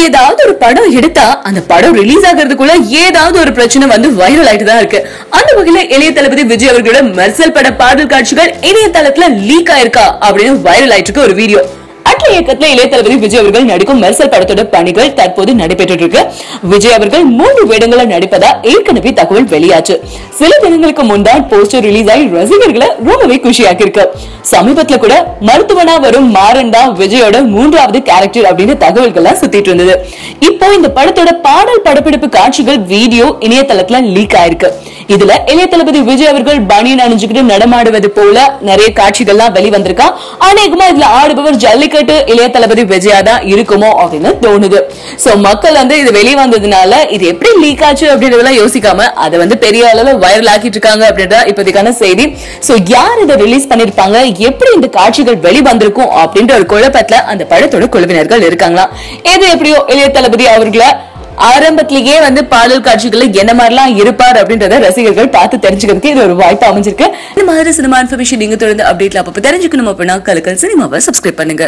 ஏதாவது ஒரு படம் எடுத்தா அந்த படம் ரிலீஸ் ஆகிறதுக்குள்ள ஏதாவது ஒரு பிரச்சனை வந்து வைரல் ஆயிட்டு தான் இருக்கு. அந்த வகையில இளைய தளபதி விஜய் அவர்களோட மெர்சல் பட பாடல் காட்சிகள் இணையதளத்துல லீக் ஆயிருக்கா அப்படின்னு வைரல் ஆயிட்டு இருக்கு ஒரு வீடியோ அட்ல இயக்கத்துல இளைய தளபதி விஜய் அவர்கள் நடிக்கும் மெர்சல் படத்தோட பணிகள் தற்போது நடைபெற்று இருக்கு விஜய் அவர்கள் மூன்று வேடங்களில் நடிப்பதா ஏற்கனவே தகவல் வெளியாச்சு. சில தினங்களுக்கு முன்தான் போஸ்டர் ரிலீஸ் ஆகி ரசிகர்களை ரொம்பவே குஷியாக்கி இருக்கு சமீபத்துல கூட மருத்துவனா வரும் மாரண்டா விஜயோட மூன்றாவது கேரக்டர் அப்படின்னு தகவல்கள்லாம் சுத்திட்டு இருந்தது. இப்போ இந்த படத்தோட பாடல் படப்பிடிப்பு காட்சிகள் வீடியோ இணையதளத்துல லீக் ஆயிருக்கு. இதுல இளைய தளபதி விஜய் அவர்கள் பனியன் அணிஞ்சுக்கிட்டு நடமாடுவது போல நிறைய காட்சிகள்லாம் வெளிவந்திருக்கா? அநேகமா இதுல ஆடுபவர் ஜல்லிக்கட்டு இளைய தளபதி விஜயா தான் இருக்குமோ அப்படின்னு தோணுது. சோ மக்கள் வந்து இது வெளியே வந்ததுனால இது எப்படி லீக் ஆச்சு அப்படின்றதெல்லாம் யோசிக்காம அதை வந்து பெரிய அளவுல வைரல் ஆக்கிட்டு இருக்காங்க அப்படின்றத இப்போதைக்கான செய்தி. சோ யார் இதை ரிலீஸ் பண்ணிருப்பாங்க? எப்படி இந்த காட்சிகள் வெளிவந்திருக்கும் அப்படின்ற ஒரு குழப்பத்துல அந்த படத்தோட குழுவினர்கள் இருக்காங்களா? எது எப்படியோ இளைய தளபதி அவர்களை ஆரம்பத்திலேயே வந்து பாடல் காட்சிகள் என்ன மாதிரிலாம் இருப்பார் அப்படின்றத ரசிகர்கள் பார்த்து தெரிஞ்சுக்கிறதுக்கு இது ஒரு வாய்ப்பு அமைஞ்சிருக்கு. இந்த மாதிரி சினிமா இன்ஃபர்மேஷன் நீங்க தொடர்ந்து அப்டேட்ல அப்ப தெரிஞ்சுக்கணும் அப்படின்னா கலக்கல் சினிமாவை சப்ஸ்கிரைப் பண்ணுங்க.